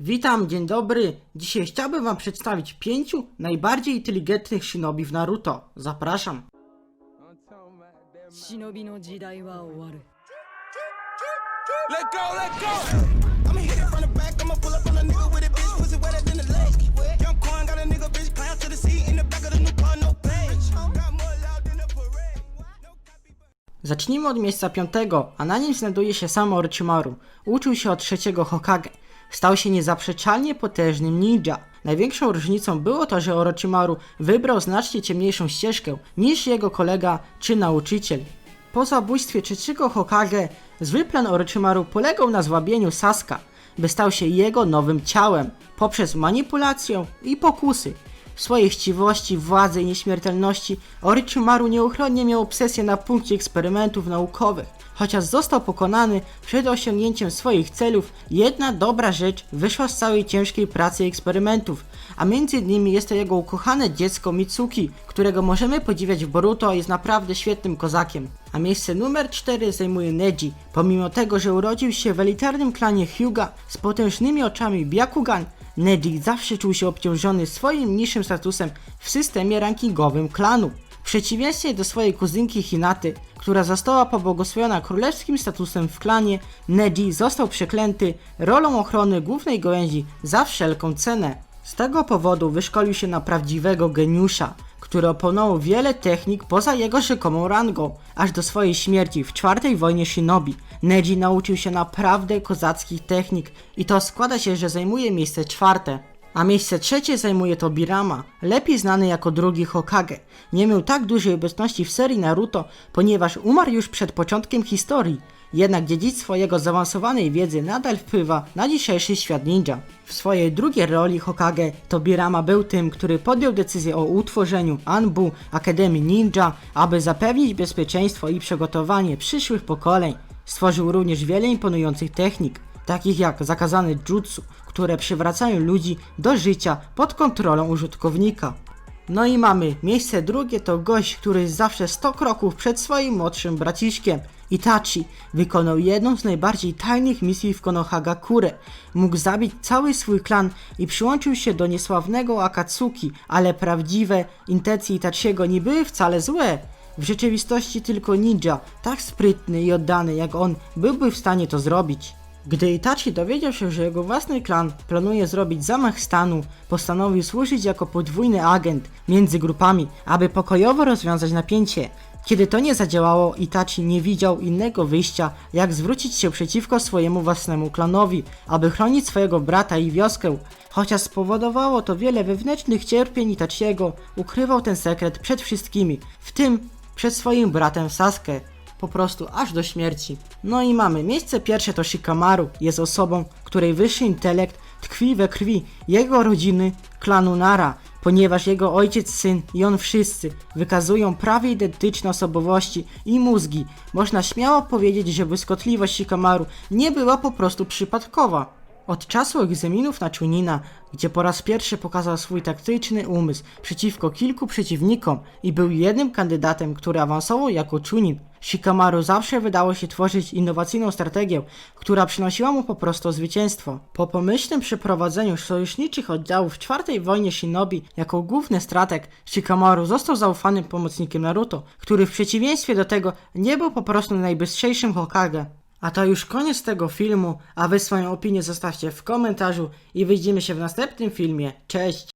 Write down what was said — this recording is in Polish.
Witam, dzień dobry. Dzisiaj chciałbym wam przedstawić pięciu najbardziej inteligentnych shinobi w Naruto. Zapraszam. 忍びの時代は終わる Let go, let go. I'ma hit it from the back, I'ma pull up on a nigga with a bitch, pussy wetter than the legs. Young Quan got a nigga bitch climb to the seat in the back of the new car, no page. Got more loud than a parade. No copy, but- Zacznijmy od miejsca piątego, a na nim znajduje się sam Orochimaru. Uczył się od trzeciego Hokage. Stał się niezaprzeczalnie potężnym ninja. Największą różnicą było to, że Orochimaru wybrał znacznie ciemniejszą ścieżkę niż jego kolega czy nauczyciel. Po zabójstwie trzeciego Hokage, zły plan Orochimaru polegał na zwabieniu Saska, by stał się jego nowym ciałem, poprzez manipulację i pokusy. Swojej chciwości, władzy i nieśmiertelności Orochimaru nieuchronnie miał obsesję na punkcie eksperymentów naukowych. Chociaż został pokonany przed osiągnięciem swoich celów, jedna dobra rzecz wyszła z całej ciężkiej pracy eksperymentów, a między innymi jest to jego ukochane dziecko Mitsuki, którego możemy podziwiać w Boruto, jest naprawdę świetnym kozakiem. A miejsce numer 4 zajmuje Neji. Pomimo tego, że urodził się w elitarnym klanie Hyuga z potężnymi oczami Byakugan, Neji zawsze czuł się obciążony swoim niższym statusem w systemie rankingowym klanu. W przeciwieństwie do swojej kuzynki Hinaty, która została pobłogosławiona królewskim statusem w klanie, Neji został przeklęty rolą ochrony głównej gałęzi za wszelką cenę. Z tego powodu wyszkolił się na prawdziwego geniusza, który opanował wiele technik poza jego rzekomą rangą, aż do swojej śmierci w czwartej wojnie shinobi. Neji nauczył się naprawdę kozackich technik i to składa się, że zajmuje miejsce czwarte. A miejsce trzecie zajmuje Tobirama, lepiej znany jako drugi Hokage. Nie miał tak dużej obecności w serii Naruto, ponieważ umarł już przed początkiem historii. Jednak dziedzictwo jego zaawansowanej wiedzy nadal wpływa na dzisiejszy świat ninja. W swojej drugiej roli Hokage Tobirama był tym, który podjął decyzję o utworzeniu Anbu Akademii Ninja, aby zapewnić bezpieczeństwo i przygotowanie przyszłych pokoleń. Stworzył również wiele imponujących technik, takich jak zakazane jutsu, które przywracają ludzi do życia pod kontrolą użytkownika. No i mamy miejsce drugie to gość, który jest zawsze 100 kroków przed swoim młodszym braciszkiem. Itachi wykonał jedną z najbardziej tajnych misji w Konohagakure. Mógł zabić cały swój klan i przyłączył się do niesławnego Akatsuki, ale prawdziwe intencje Itachiego nie były wcale złe. W rzeczywistości tylko ninja, tak sprytny i oddany jak on, byłby w stanie to zrobić. Gdy Itachi dowiedział się, że jego własny klan planuje zrobić zamach stanu, postanowił służyć jako podwójny agent między grupami, aby pokojowo rozwiązać napięcie. Kiedy to nie zadziałało, Itachi nie widział innego wyjścia, jak zwrócić się przeciwko swojemu własnemu klanowi, aby chronić swojego brata i wioskę. Chociaż spowodowało to wiele wewnętrznych cierpień Itachiego, ukrywał ten sekret przed wszystkimi, w tym przed swoim bratem Sasuke po prostu aż do śmierci. No i mamy miejsce pierwsze to Shikamaru, jest osobą, której wyższy intelekt tkwi we krwi jego rodziny klanu Nara, ponieważ jego ojciec, syn i on wszyscy wykazują prawie identyczne osobowości i mózgi. Można śmiało powiedzieć, że błyskotliwość Shikamaru nie była po prostu przypadkowa. Od czasu egzaminów na Chunina, gdzie po raz pierwszy pokazał swój taktyczny umysł przeciwko kilku przeciwnikom i był jednym kandydatem, który awansował jako Chunin, Shikamaru zawsze wydało się tworzyć innowacyjną strategię, która przynosiła mu po prostu zwycięstwo. Po pomyślnym przeprowadzeniu sojuszniczych oddziałów w czwartej wojnie Shinobi jako główny strateg, Shikamaru został zaufanym pomocnikiem Naruto, który w przeciwieństwie do tego nie był po prostu najbystrzejszym Hokage. A to już koniec tego filmu, a wy swoją opinię zostawcie w komentarzu i widzimy się w następnym filmie. Cześć!